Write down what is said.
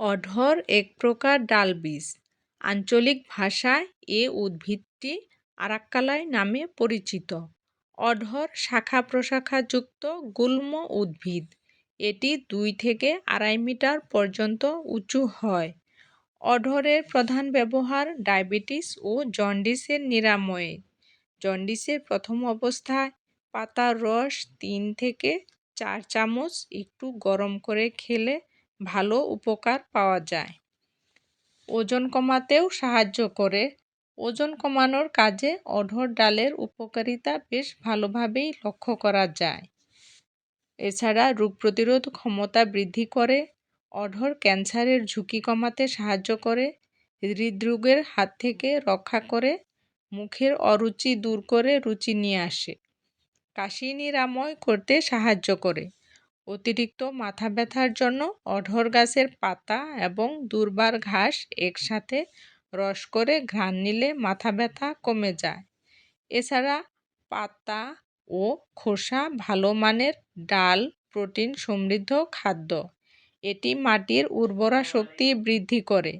অঢর এক প্রকার ডালবীজ আঞ্চলিক ভাষায় এ উদ্ভিদটি আরাক্কালা নামে পরিচিত। অঢর শাখা প্রশাখাযুক্ত গুল্ম উদ্ভিদ। এটি দুই থেকে আড়াই মিটার পর্যন্ত উঁচু হয়। অঢরের প্রধান ব্যবহার ডায়াবেটিস ও জন্ডিসের নিরাময়ে। জন্ডিসের প্রথম অবস্থায় পাতার রস তিন থেকে চার চামচ একটু গরম করে খেলে ভালো উপকার পাওয়া যায়। ওজন কমাতেও সাহায্য করে। ওজন কমানোর কাজে অঢর ডালের উপকারিতা বেশ ভালোভাবেই লক্ষ্য করা যায়। এছাড়া রোগ প্রতিরোধ ক্ষমতা বৃদ্ধি করে, অঢর ক্যান্সারের ঝুঁকি কমাতে সাহায্য করে, হৃদরোগের হাত থেকে রক্ষা করে, মুখের অরুচি দূর করে রুচি নিয়ে আসে। কাশি নিরাময় করতে সাহায্য করে। অতিরিক্ত মাথা ব্যথার জন্য অঢর গাছের পাতা এবং দুর্বার ঘাস একসাথে রস করে ঘ্রাণ নিলে মাথা ব্যথা কমে যায়। এছাড়া পাতা ও খোসা ভালো মানের ডাল, প্রোটিন সমৃদ্ধ খাদ্য। এটি মাটির উর্বরা শক্তি বৃদ্ধি করে।